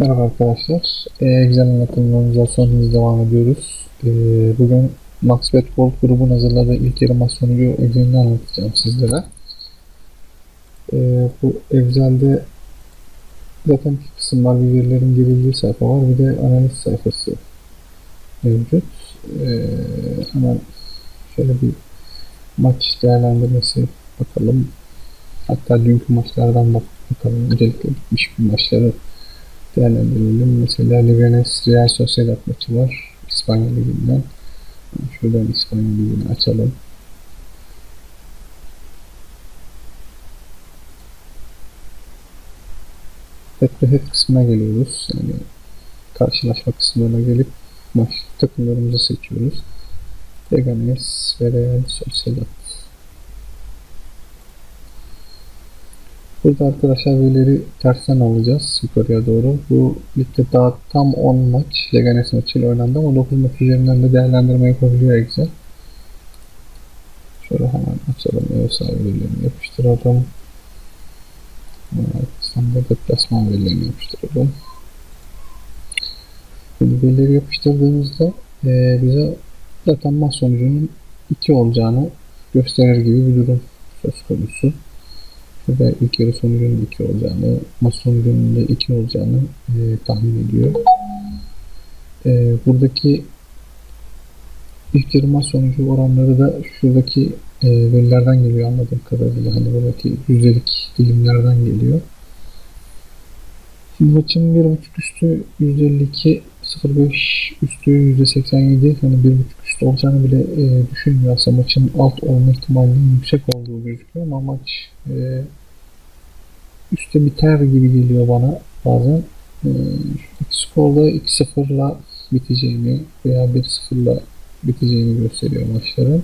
Merhaba arkadaşlar. Ee, Excel anlatımlarımıza son hız devam ediyoruz. Ee, bugün Maxbet Gold grubun hazırladığı ilk yarı maç sonucu Excel'ini anlatacağım sizlere. Ee, bu Excel'de zaten iki kısım var. Bir verilerin girildiği sayfa var. Bir de analiz sayfası mevcut. Ee, hemen şöyle bir maç değerlendirmesi bakalım. Hatta dünkü maçlardan bak bakalım. Özellikle bitmiş bir maçları değerlendirelim. Mesela Leganes Real Sociedad maçı var. İspanya Ligi'nden. Şuradan İspanya Ligi'ni açalım. Head to head kısmına geliyoruz. Yani karşılaşma kısmına gelip maç takımlarımızı seçiyoruz. Leganes ve Real Sociedad. Burada arkadaşlar verileri tersten alacağız yukarıya doğru. Bu ligde daha tam 10 maç Leganes maçıyla oynandı ama 9 maç üzerinden de değerlendirme yapabiliyor Excel. Şöyle hemen açalım. Sahibi verilerini yapıştıralım. Arkasından da deplasman verilerini yapıştıralım. Şimdi verileri yapıştırdığımızda e, bize zaten maç sonucunun 2 olacağını gösterir gibi bir durum söz konusu. Burada ilk yarı sonucunun 2 olacağını, maç sonucunun da 2 olacağını e, tahmin ediyor. E, buradaki ilk yarı maç sonucu oranları da şuradaki e, verilerden geliyor anladığım kadarıyla. Hani buradaki yüzdelik dilimlerden geliyor. Şimdi maçın 1.5 üstü %52, 0.5 üstü %87, hani 1.5 üstü olacağını bile e, düşünmüyor aslında maçın alt olma ihtimalinin yüksek olduğu gözüküyor ama maç e, üstte biter gibi geliyor bana bazen. E, skorda 2-0'la biteceğini veya 1-0'la biteceğini gösteriyor maçların.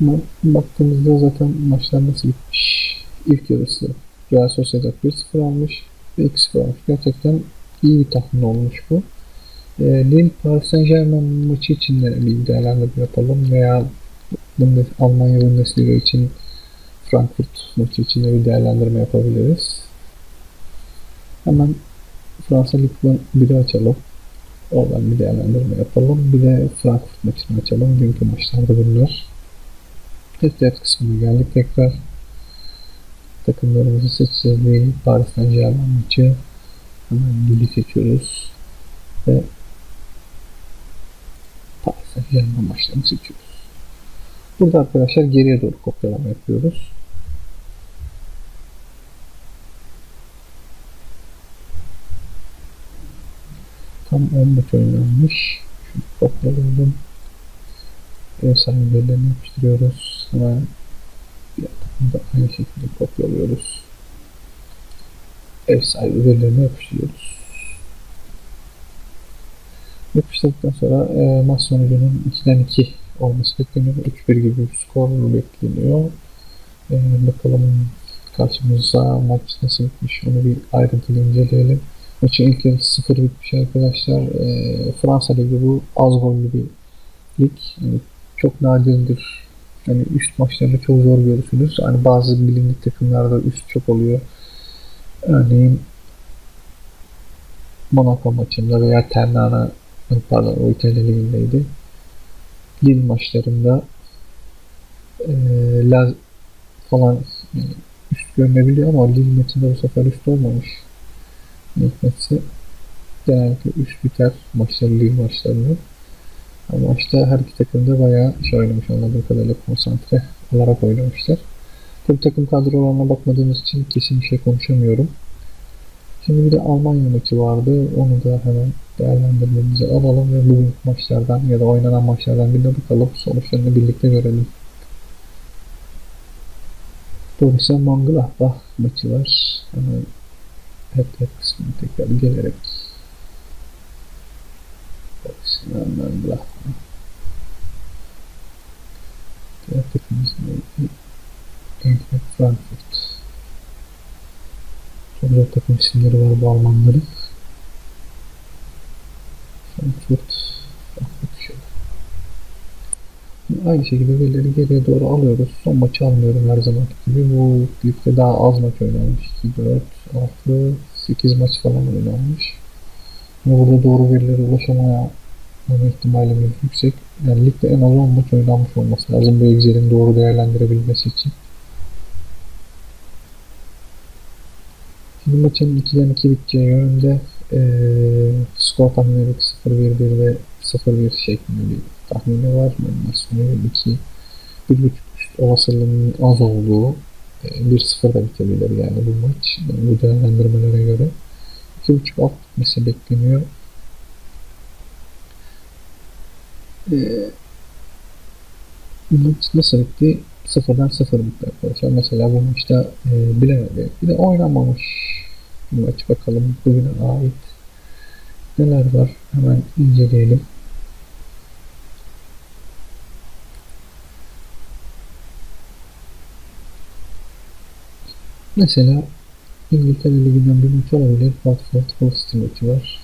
Ama baktığımızda zaten maçlar nasıl bitmiş? İlk yarısı Real Sociedad 1-0 almış ve 2-0 almış. Gerçekten iyi bir tahmin olmuş bu. E, Lille Paris Saint Germain maçı için de bir değerlendirme yapalım veya Bundes Almanya Bundesliga için Frankfurt maçı için bir değerlendirme yapabiliriz. Hemen Fransa Ligue 1'i açalım. Oradan bir değerlendirme yapalım. Bir de Frankfurt maçını açalım. Dünkü maçlarda bunlar. Test kısmına geldik tekrar. Takımlarımızı seçeceğiz. Paris Saint Germain maçı. Hemen Lille'i seçiyoruz. Ve Paris Saint Germain maçlarını seçiyoruz. Burada arkadaşlar geriye doğru kopyalama yapıyoruz. Tam 10 maç oynanmış. Şunu kopyalayalım. Ev sahibi verilerini yapıştırıyoruz. Hemen takımı da aynı şekilde kopyalıyoruz. Ev sahibi verilerini yapıştırıyoruz. Yapıştırdıktan sonra e, maç sonucunun 2'den 2 olması bekleniyor. 3-1 gibi bir skor bekleniyor. E, bakalım karşımıza maç nasıl bitmiş onu bir ayrıntılı inceleyelim. Maçın ilk yarısı 0 bitmiş arkadaşlar. E, Fransa Ligi bu az gollü bir lig. Yani çok nadirdir. Yani üst maçlarında çok zor görürsünüz. Hani bazı bilindik takımlarda üst çok oluyor. Örneğin Monaco maçında veya Ternana pardon o İtalya ligindeydi. Lille maçlarında e, Laz falan yani üst görünebiliyor ama Lille maçında bu sefer üst olmamış. Hikmetse genellikle üst biter maçları Lille maçlarını. Ama maçta her iki takım da bayağı şey oynamış anladığım kadarıyla konsantre olarak oynamışlar. Tabi takım kadrolarına bakmadığımız için kesin bir şey konuşamıyorum. Şimdi bir de Almanya maçı vardı. Onu da hemen değerlendirmemizi alalım ve bugün maçlardan ya da oynanan maçlardan bir de bakalım. Sonuçlarını birlikte görelim. Borussia Mönchengladbach maçı var. Hemen hep kısmına tekrar gelerek Borussia Mönchengladbach Diğer takımımız neydi? Eintracht Frankfurt çok güzel takım isimleri var bu Almanların. Frankfurt, Frankfurt şöyle. Aynı şekilde verileri geriye doğru alıyoruz. Son maçı almıyorum her zaman gibi. Bu ligde daha az maç oynanmış. 2, 4, 6, 8 maç falan oynanmış. Ama burada doğru verilere ulaşamaya ihtimalimiz yüksek. Yani ligde en az 10 maç oynanmış olması lazım bu Excel'in doğru değerlendirebilmesi için. Şimdi maçın 2'den 2 biteceği yönünde eee skor tahminleri 0-1-1 ve 0-1 şeklinde bir tahmini var. Maç sonu 2 1.5 üst olasılığının az olduğu e, 1-0 da bitebilir yani bu maç. Bu değerlendirmelere göre 2.5 alt bitmesi bekleniyor. Bu maç nasıl bitti? Sıfırdan sıfır bitti arkadaşlar. Mesela bu maçta e, bilemedi. Bir de oynanmamış maç bakalım bugüne ait neler var hemen inceleyelim. Mesela İngiltere Ligi'nden bir maç olabilir. Watford Hull maçı var.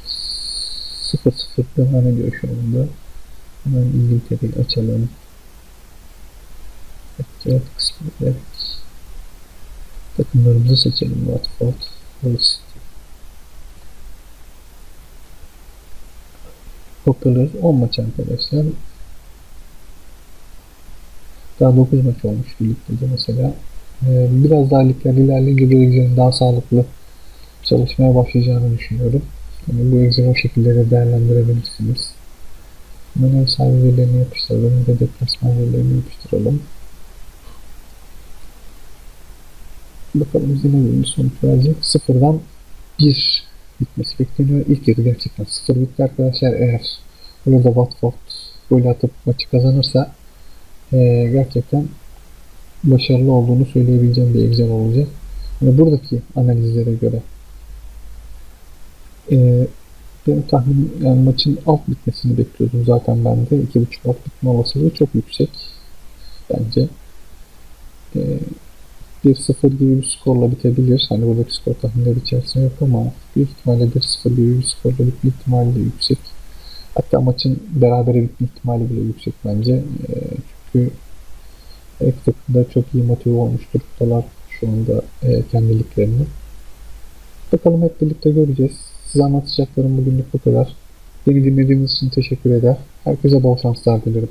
0-0 devam ediyor şu anda. Hemen İngiltere'yi açalım. Evet kısmı evet. Takımlarımızı seçelim. Watford, Hull City. Popular 10 maç arkadaşlar. Daha 9 maç olmuş ligde mesela. Ee, biraz daha ligler ilerleyince bu egzenin daha sağlıklı çalışmaya başlayacağını düşünüyorum. Yani bu egzeni o şekilde de değerlendirebilirsiniz. Hemen ev sahibi verilerini yapıştıralım ve deplasman verilerini yapıştıralım. Bakalım bize ne bir sonuç verecek. Sıfırdan bir bitmesi bekleniyor. İlk yarı gerçekten sıfır bitti arkadaşlar. Eğer burada Watford gol atıp maçı kazanırsa eee, gerçekten başarılı olduğunu söyleyebileceğim bir egzen olacak. Yani buradaki analizlere göre eee benim tahminim yani maçın alt bitmesini bekliyordum zaten ben de. 2.5 alt bitme olasılığı çok yüksek bence. Eee 1-0 gibi bir skorla bitebilir. Hani buradaki skor tahminleri içerisinde yok ama büyük ihtimalle 1-0 gibi bir skorla bitme ihtimali de yüksek. Hatta maçın berabere bitme ihtimali bile yüksek bence. Ee, çünkü her iki takım da çok iyi motive olmuş durumdalar şu anda e, kendi liglerini. Bakalım hep birlikte göreceğiz. Size anlatacaklarım bugünlük bu kadar. Beni dinlediğiniz için teşekkür eder. Herkese bol şanslar dilerim.